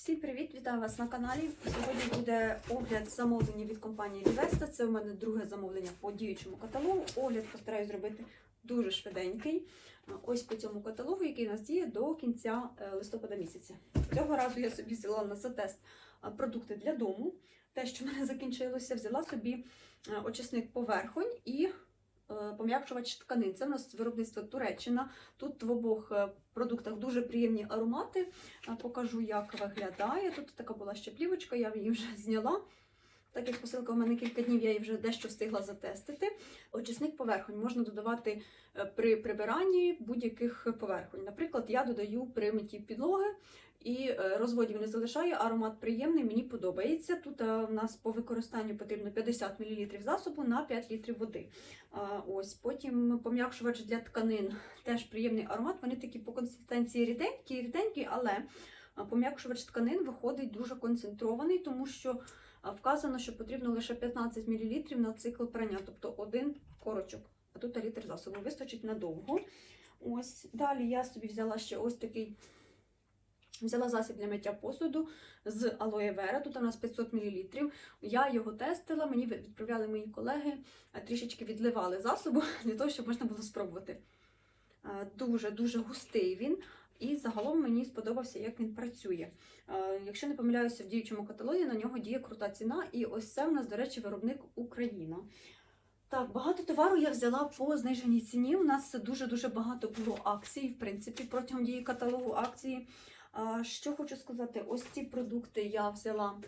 Всім привіт! Вітаю вас на каналі. Сьогодні буде огляд замовлення від компанії Vivesta. Це у мене друге замовлення по діючому каталогу. Огляд постараюсь зробити дуже швиденький. Ось по цьому каталогу, який у нас діє до кінця е, листопада місяця. Цього разу я собі взяла на затест е, продукти для дому. Те, що в мене закінчилося, взяла собі е, очисник поверхонь і пом'якшувач тканин. Це в нас виробництво Туреччина. Тут в обох е, продуктах дуже приємні аромати. Покажу, як виглядає. Тут така була ще плівочка, я її вже зняла. Так як посилка у мене кілька днів, я її вже дещо встигла затестити. Очисник поверхонь можна додавати е, при прибиранні будь-яких поверхонь. Наприклад, я додаю при митті підлоги і е, розводів не залишаю. Аромат приємний, мені подобається. Тут е, в нас по використанню потрібно 50 мл засобу на 5 літрів води. Ось потім пом'якшувач для тканин теж приємний аромат. Вони такі по консистенції ріденькі, ріденькі, але пом'якшувач тканин виходить дуже концентрований, тому що вказано, що потрібно лише 15 мл на цикл прання, тобто один корочок. А тут літр засобу вистачить надовго. Ось далі я собі взяла ще ось такий. Взяла засіб для миття посуду з алоє вера, тут у нас 500 мл. Я його тестила, мені відправляли мої колеги, е, трішечки відливали засобу для того, щоб можна було спробувати. Дуже-дуже густий він, і загалом мені сподобався, як він працює. Е, Якщо не помиляюся, в діючому каталозі на нього діє крута ціна, і ось це в нас, до речі, виробник Україна. Так, багато товару я взяла по зниженій ціні. У нас дуже-дуже багато було акцій, в принципі, протягом дії каталогу акції. Що хочу сказати, ось ці продукти я взяла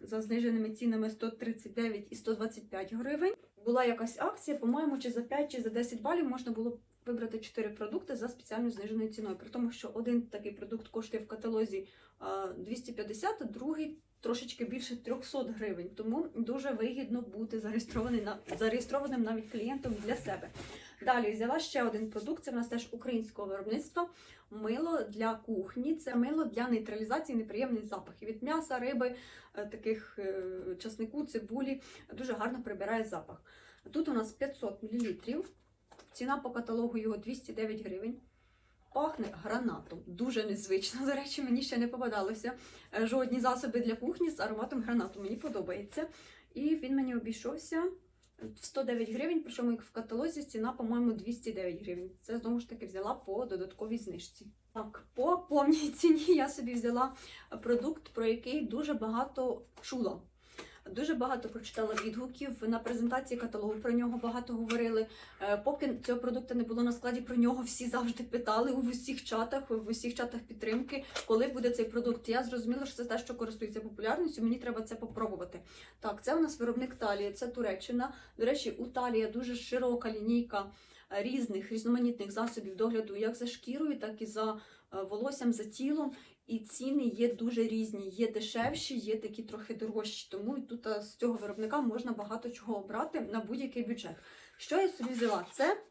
за зниженими цінами 139 і 125 гривень. Була якась акція, по-моєму, чи за 5, чи за 10 балів можна було вибрати 4 продукти за спеціально зниженою ціною. При тому, що один такий продукт коштує в каталозі 250, а другий трошечки більше 300 гривень. Тому дуже вигідно бути зареєстрованим навіть клієнтом для себе. Далі взяла ще один продукт. Це в нас теж українського виробництва. Мило для кухні. Це мило для нейтралізації неприємних запахів від м'яса, риби, е, таких е, часнику, цибулі. Дуже гарно прибирає запах. Тут у нас 500 мл. Ціна по каталогу його 209 гривень. Пахне гранатом. Дуже незвично. До речі, мені ще не попадалося е, жодні засоби для кухні з ароматом гранату. Мені подобається. І він мені обійшовся в 109 гривень, причому як в каталозі ціна, по-моєму, 209 гривень. Це знову ж таки взяла по додатковій знижці. Так, по повній ціні я собі взяла продукт, про який дуже багато чула. Дуже багато прочитала відгуків на презентації каталогу. Про нього багато говорили. Е, Поки цього продукту не було на складі, про нього всі завжди питали у всіх чатах, в усіх чатах підтримки, коли буде цей продукт. Я зрозуміла, що це те, що користується популярністю. Мені треба це попробувати. Так, це у нас виробник Талія, це Туреччина. До речі, у Талія дуже широка лінійка е, різних різноманітних засобів догляду, як за шкірою, так і за волоссям, за тілом. І ціни є дуже різні. Є дешевші, є такі трохи дорожчі. Тому і тут з цього виробника можна багато чого обрати на будь-який бюджет. Що я собі взяла? Це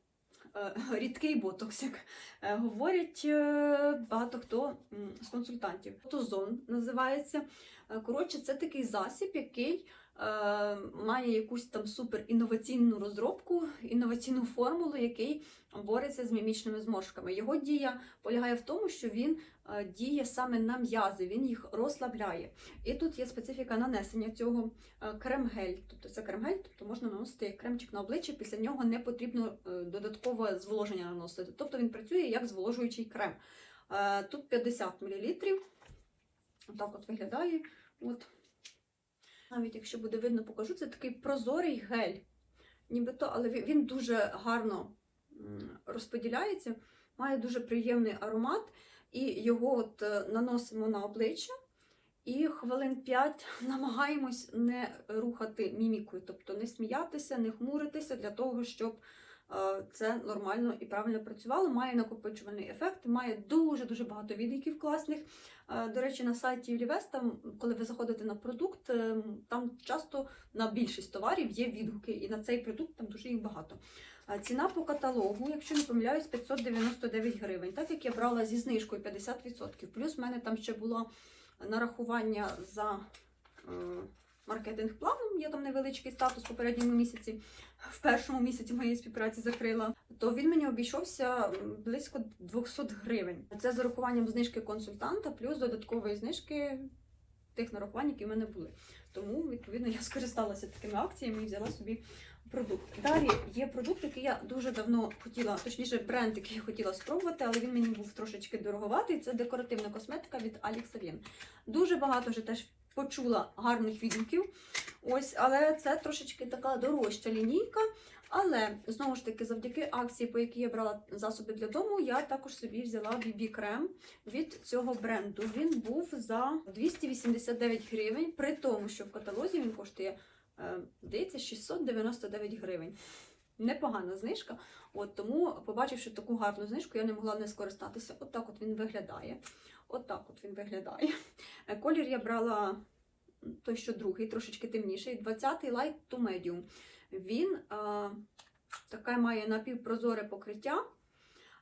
е, рідкий ботокс, як е, говорять е, багато хто з консультантів. Фотозон називається. Е, Коротше, це такий засіб, який е, має якусь там супер інноваційну розробку, інноваційну формулу, який бореться з мімічними зморшками. Його дія полягає в тому, що він е, діє саме на м'язи, він їх розслабляє. І тут є специфіка нанесення цього е, крем-гель. Тобто це крем-гель, тобто можна наносити кремчик на обличчя, після нього не потрібно е, додаткове зволоження наносити. Тобто він працює як зволожуючий крем. Е, Тут 50 мл. Отак от виглядає. От. Навіть якщо буде видно, покажу, це такий прозорий гель. Нібито, але він- дуже гарно розподіляється, має дуже приємний аромат, і його от е, наносимо на обличчя. І хвилин 5 намагаємось не рухати мімікою, тобто не сміятися, не хмуритися для того, щоб це нормально і правильно працювало. Має накопичувальний ефект, має дуже-дуже багато відгуків класних. Е, До речі, на сайті Юлівест, там, коли ви заходите на продукт, е, там часто на більшість товарів є відгуки, і на цей продукт там дуже їх багато. Ціна по каталогу, якщо не помиляюсь, 599 гривень, так як я брала зі знижкою 50%. Плюс в мене там ще було нарахування за е, маркетинг планом, є там невеличкий статус в попередньому місяці, в першому місяці моєї співпраці закрила, то він мені обійшовся близько 200 гривень. Це з урахуванням знижки консультанта, плюс додаткової знижки тих нарахувань, які в мене були. Тому, відповідно, я скористалася такими акціями і взяла собі продукт. Далі є продукт, який я дуже давно хотіла, точніше, бренд, який я хотіла спробувати, але він мені був трошечки дороговатий. Це декоративна косметика від Alex Alien. Дуже багато вже теж почула гарних відгуків. Ось, але це трошечки така дорожча лінійка. Але знову ж таки, завдяки акції, по якій я брала засоби для дому, я також собі взяла BB крем від цього бренду. Він був за 289 гривень, при тому, що в каталозі він коштує, е, здається, 699 гривень. Непогана знижка. От тому, побачивши таку гарну знижку, я не могла не скористатися. От так от він виглядає. От так от він виглядає. Е, Колір я брала той, що другий, трошечки темніший, 20-й Light to Medium. Він а, таке має напівпрозоре покриття,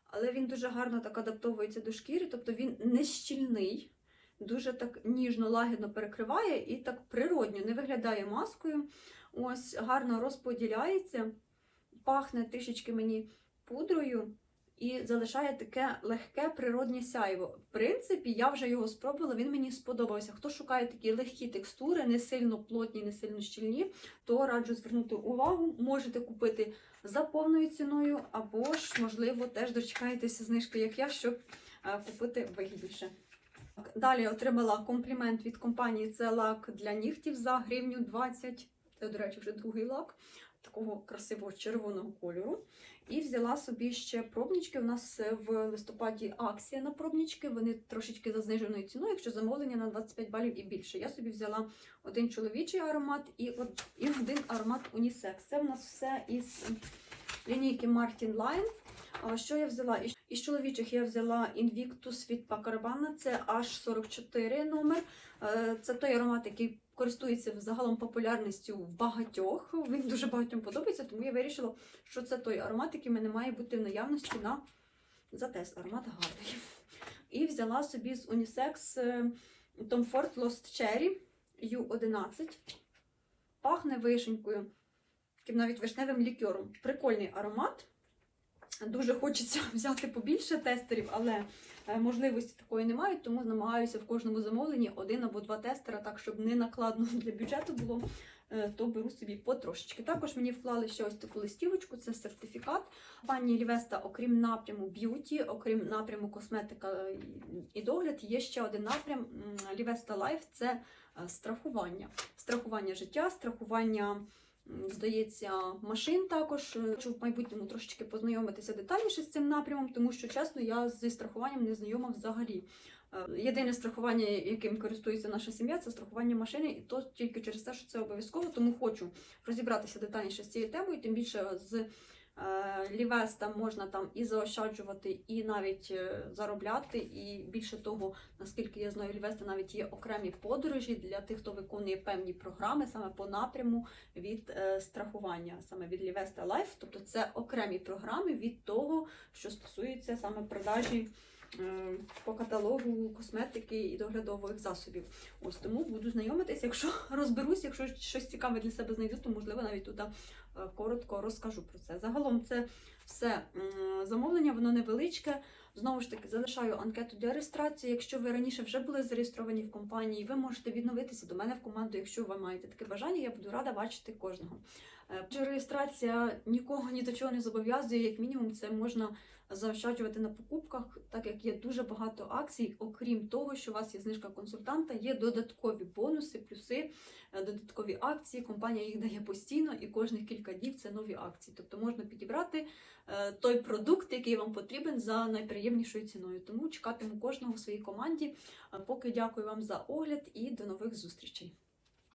але він дуже гарно так адаптовується до шкіри, тобто він не щільний, дуже так ніжно, лагідно перекриває і так природньо, не виглядає маскою. Ось гарно розподіляється, пахне трішечки мені пудрою. І залишає таке легке природнє сяйво. В принципі, я вже його спробувала, він мені сподобався. Хто шукає такі легкі текстури, не сильно плотні, не сильно щільні, то раджу звернути увагу. Можете купити за повною ціною, або ж, можливо, теж дочекаєтеся знижки, як я, щоб е, купити вигідніше. Далі отримала комплімент від компанії. Це лак для нігтів за гривню 20. Це, до речі, вже другий лак такого красивого червоного кольору. І взяла собі ще пробнички. У нас в листопаді акція на пробнички. Вони трошечки за зниженою ціною, якщо замовлення на 25 балів і більше. Я собі взяла один чоловічий аромат і, і один аромат унісекс. Це в нас все із лінійки Martin Line. Що я взяла? Із- чоловічих я взяла Invictus від Paco це H44 номер. Е, Це той аромат, який користується взагалом популярністю в багатьох. Він дуже багатьом подобається, тому я вирішила, що це той аромат, який в мене має бути в наявності на затест. Аромат гарний. І взяла собі з Unisex е, Tom Ford Lost Cherry U11. Пахне вишенькою, таким навіть вишневим лікером. Прикольний аромат. Дуже хочеться взяти побільше тестерів, але е, можливості такої немає, тому намагаюся в кожному замовленні один або два тестера, так щоб не накладно для бюджету було, то беру собі потрошечки. Також мені вклали ще ось таку листівочку, це сертифікат. Пані Лівеста, окрім напряму б'юті, окрім напряму косметика і- і догляд, є ще один напрям Лівеста Лайф це е, страхування. Страхування життя, страхування. Здається, машин також Е, хочу в майбутньому трошечки познайомитися детальніше з цим напрямом, тому що чесно, я зі страхуванням не знайома взагалі. Е, Єдине страхування, яким користується наша сім'я, це страхування машини, і то тільки через те, що це обов'язково. Тому хочу розібратися детальніше з цією темою, тим більше з е, Лівеста можна там і заощаджувати, і навіть е, заробляти. І більше того, наскільки я знаю, Лівеста навіть є окремі подорожі для тих, хто виконує певні програми саме по напряму від страхування, саме від Лівеста Life. Тобто це окремі програми від того, що стосується саме продажі. Е, По каталогу косметики і доглядових засобів. Ось тому буду знайомитись. Якщо розберусь, якщо щось цікаве для себе знайду, то можливо навіть туди е, коротко розкажу про це. Загалом це все замовлення, воно невеличке. Знову ж таки, залишаю анкету для реєстрації. Якщо ви раніше вже були зареєстровані в компанії, ви можете відновитися до мене в команду. Якщо ви маєте таке бажання, я буду рада бачити кожного. Е, реєстрація нікого ні до чого не зобов'язує, як мінімум, це можна заощаджувати на покупках, так як є дуже багато акцій. Окрім того, що у вас є знижка консультанта, є додаткові бонуси, плюси, е, додаткові акції. Компанія їх дає постійно, і кожних кілька днів це нові акції. Тобто можна підібрати е, той продукт, який вам потрібен за найприємнішою ціною. Тому чекатиму кожного в своїй команді. Е, Поки дякую вам за огляд і до нових зустрічей.